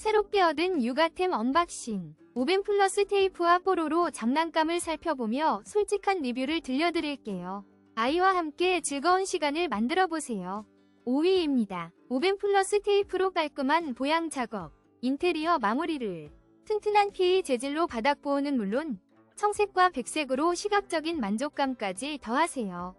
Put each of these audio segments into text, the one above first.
새롭게 얻은 육아템 언박싱. 오벤 플러스 테이프와 뽀로로 장난감을 살펴보며 솔직한 리뷰를 들려드릴게요. 아이와 함께 즐거운 시간을 만들어 보세요. 5위입니다. 오벤 플러스 테이프로 깔끔한 보양 작업, 인테리어 마무리를 튼튼한 PE 재질로 바닥 보호는 물론 청색과 백색으로 시각적인 만족감까지 더하세요.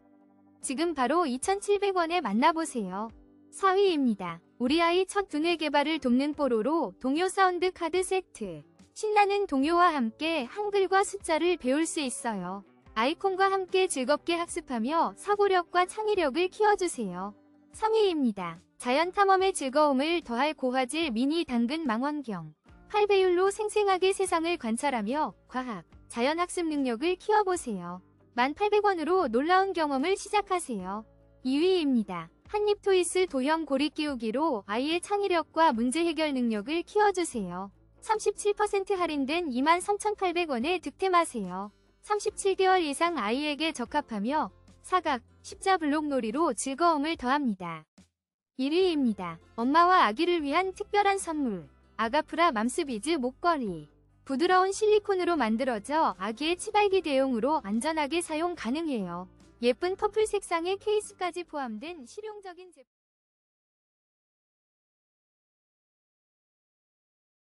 지금 바로 2,700원에 만나보세요. 4위입니다. 우리 아이 첫 두뇌 개발을 돕는 뽀로로 동요 사운드 카드 세트. 신나는 동요와 함께 한글과 숫자를 배울 수 있어요. 아이콘과 함께 즐겁게 학습하며 사고력과 창의력을 키워주세요. 3위입니다. 자연 탐험의 즐거움을 더할 고화질 미니 당근 망원경. 8배율로 생생하게 세상을 관찰하며 과학, 자연 학습 능력을 키워보세요. 1,800원으로 놀라운 경험을 시작하세요. 2위입니다. 한입 토이스 도형 고리 끼우기로 아이의 창의력과 문제 해결 능력을 키워주세요. 37% 할인된 23,800원에 득템하세요. 37개월 이상 아이에게 적합하며 사각, 십자 블록 놀이로 즐거움을 더합니다. 1위입니다. 엄마와 아기를 위한 특별한 선물. 아가프라 맘스비즈 목걸이. 부드러운 실리콘으로 만들어져 아기의 치발기 대용으로 안전하게 사용 가능해요. 예쁜 퍼플 색상의 케이스까지 포함된 실용적인 제품.